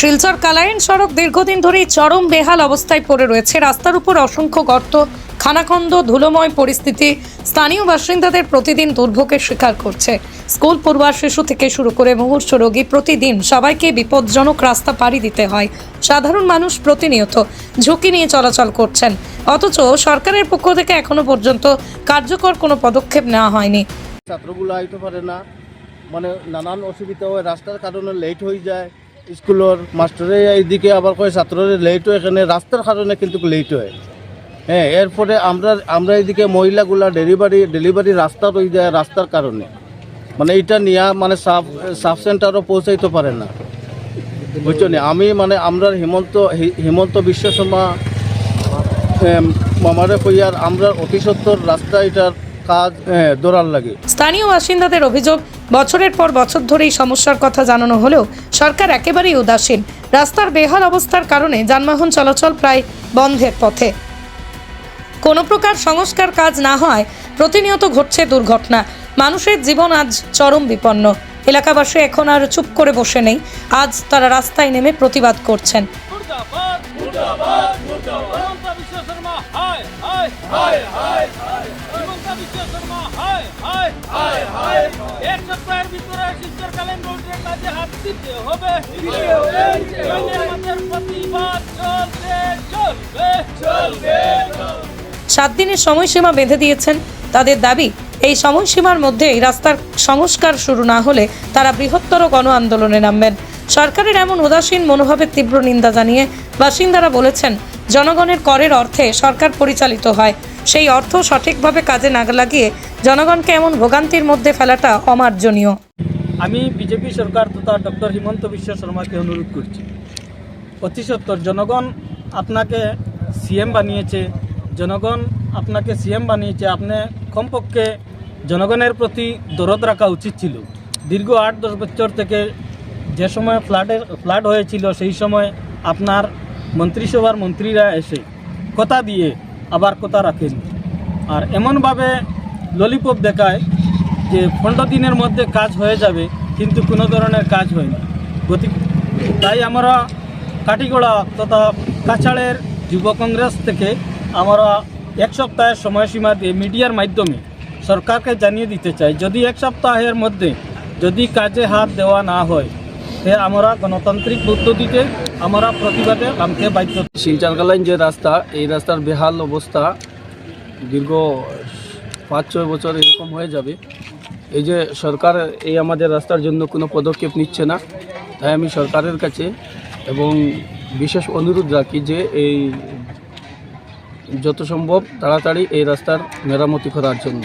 শিলচর কালাইন সড়ক দীর্ঘদিন ধরেই চরম বেহাল অবস্থায় পড়ে রয়েছে। রাস্তার উপর অসংখ্য গর্ত, খানাখন্দ, ধুলোময় পরিস্থিতি। স্থানীয় বাসিন্দাদের প্রতিদিন দুর্ভোগের শিকার করছে। স্কুল পড়ুয়া শিশু থেকে শুরু করে মুমূর্ষ রোগী প্রতিদিন সবাইকে বিপজ্জনক রাস্তা পাড়ি দিতে হয়। সাধারণ মানুষ প্রতিনিয়ত ঝুঁকি নিয়ে চলাচল করছেন। অথচ সরকারের পক্ষ থেকে এখনও পর্যন্ত কার্যকর কোনো পদক্ষেপ নেওয়া হয়নি। ছাত্রগুলো আইতে পারে না। মানে নানান অসুবিধা হয়। রাস্তার কারণে লেট হয়ে যায়। স্কুলের মাস্টারে এইদিকে আবার কয়, ছাত্ররে লেট হয়, এখানে রাস্তার কারণে কিন্তু লেট হয়। হ্যাঁ এরপরে আমরা আমরা এইদিকে মহিলাগুলা ডেলিভারি ডেলিভারি রাস্তা রয়ে যায় রাস্তার কারণে। মানে এটা নিয়ে মানে সাব সাব সেন্টারও পৌঁছাইতে পারে না। বুঝছ নি? আমি মানে আমরা হিমন্ত হিমন্ত বিশ্ব শর্মা মামারে কইয়ার আমরা অতি সত্তর রাস্তা এটার কাজ দৌড়ার লাগে। স্থানীয় বাসিন্দাদের অভিযোগ বছরের পর বছর ধরে এই সমস্যার কথা জানানো হলেও সরকার একেবারেই উদাসীন। রাস্তার বেহাল অবস্থার কারণে যানবাহন চলাচল প্রায় বন্ধের পথে। কোনো প্রকার সংস্কার কাজ না হয় প্রতিনিয়ত ঘটছে দুর্ঘটনা। মানুষের জীবন আজ চরম বিপন্ন। এলাকাবাসী এখন আর চুপ করে বসে নেই। আজ তারা রাস্তায় নেমে প্রতিবাদ করছেন। মুর্দাবাদ মুর্দাবাদ মুর্দাবাদ। হিমন্ত বিশ্ব শর্মা হায় হায় হায় হায় হিমন্ত এক সপ্তাহের ভিতরে কাজে হাত দিতে হবে। সাত দিনের সময়সীমা বেঁধে দিয়েছেন তাদের দাবি, এই সময়সীমার মধ্যে এই রাস্তার সংস্কার শুরু না হলে তারা বৃহত্তর গণ আন্দোলনে নামবেন। সরকারের এমন উদাসীন মনোভাবের তীব্র নিন্দা জানিয়ে বাসিন্দারা বলেছেন, জনগণের করের অর্থে সরকার পরিচালিত হয়। সেই অর্থ সঠিকভাবে কাজে না লাগিয়ে জনগণকে এমন ভোগান্তির মধ্যে ফেলাটা অমার্জনীয়। আমি বিজেপি সরকার তথা ডক্টর হিমন্ত বিশ্ব শর্মাকে অনুরোধ করছি। অতি সত্তর জনগণ আপনাকে সিএম বানিয়েছে, জনগণ আপনাকে সিএম বানিয়েছে, আপনি কমপক্ষে জনগণের প্রতি দরদ রাখা উচিত ছিল। দীর্ঘ আট দশ বছর থেকে যে সময় ফ্লাডের ফ্লাড হয়েছিল, সেই সময় আপনার মন্ত্রিসভার মন্ত্রীরা এসে কথা দিয়ে আবার কথা রাখেন। আর এমনভাবে ললিপপ দেখায় যে পনেরো দিনের মধ্যে কাজ হয়ে যাবে, কিন্তু কোনো ধরনের কাজ হয়নি। গতি তাই আমরা কাটিগোড়া তথা কাছাড়ের যুব কংগ্রেস থেকে আমরা এক সপ্তাহের সময়সীমা দিয়ে মিডিয়ার মাধ্যমে সরকারকে জানিয়ে দিতে চাই, যদি এক সপ্তাহের মধ্যে যদি কাজে হাত দেওয়া না হয় তে আমরা গণতান্ত্রিক পদ্ধতিতে আমরা প্রতিবাদে নামতে বাধ্য। শিলচারকালাইন যে রাস্তা, এই রাস্তার বেহাল অবস্থা দীর্ঘ পাঁচ, ছয় বছর এরকম হয়ে যাবে। এই যে সরকার এই আমাদের রাস্তার জন্য কোনো পদক্ষেপ নিচ্ছে না, তাই আমি সরকারের কাছে এবং বিশেষ অনুরোধ রাখি যে এই যত সম্ভব তাড়াতাড়ি এই রাস্তার মেরামতি করার জন্য।